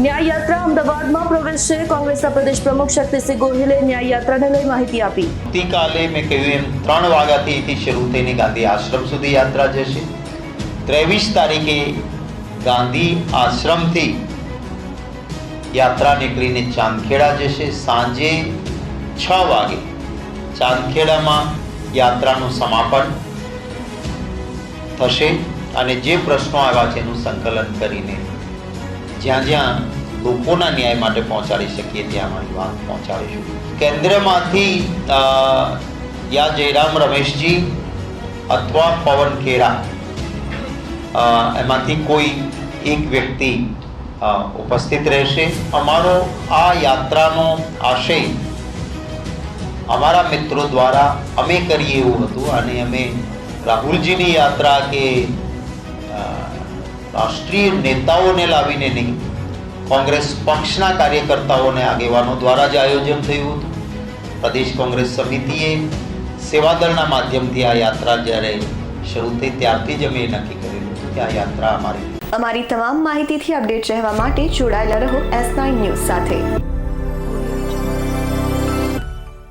ન્યાય યાત્રા અમદાવાદમાં પ્રવેશશે કોંગ્રેસના પ્રદેશ પ્રમુખ શક્તિસિંહ ગોહિલે ન્યાય લઈ માહિતી આપી. આવતીકાલે મેં કહ્યું એમ, ત્રણ વાગ્યાથી અહીંથી શરૂ થઈને ગાંધી આશ્રમ સુધી યાત્રા જશે. ત્રેવીસ તારીખે ગાંધી આશ્રમથી યાત્રા નીકળીને ચાંદખેડા જશે. સાંજે છ વાગે ચાંદખેડામાં યાત્રાનું સમાપન થશે અને જે પ્રશ્નો આવ્યા છે એનું સંકલન કરીને જ્યાં જ્યાં લોકોના ન્યાય માટે પહોંચાડી શકીએ, ત્યાં અમારી વાત પહોંચાડીશું. કેન્દ્રમાંથી યા જયરામ રમેશજી અથવા પવન ખેરા એમાંથી કોઈ એક વ્યક્તિ ઉપસ્થિત રહેશે. અમારો આ યાત્રાનો આશય અમારા મિત્રો દ્વારા અમે કરીએ એવું હતું. અને અમે રાહુલજીની યાત્રા કે રાષ્ટ્રીય નેતાઓને લાવીને નહીં, કોંગ્રેસ પક્ષના કાર્યકર્તાઓને આગેવાનો દ્વારા જ આયોજન થયું હતું. પ્રદેશ કોંગ્રેસ સમિતિએ સેવાદળના માધ્યમથી આ યાત્રા જ્યારે શરૂ થઈ ત્યારથી જ અમે નક્કી કરેલું કે આ યાત્રા અમારી અમારી તમામ માહિતીથી અપડેટ રહેવા માટે જોડાયેલા રહો એસ નાઇન ન્યૂઝ સાથે.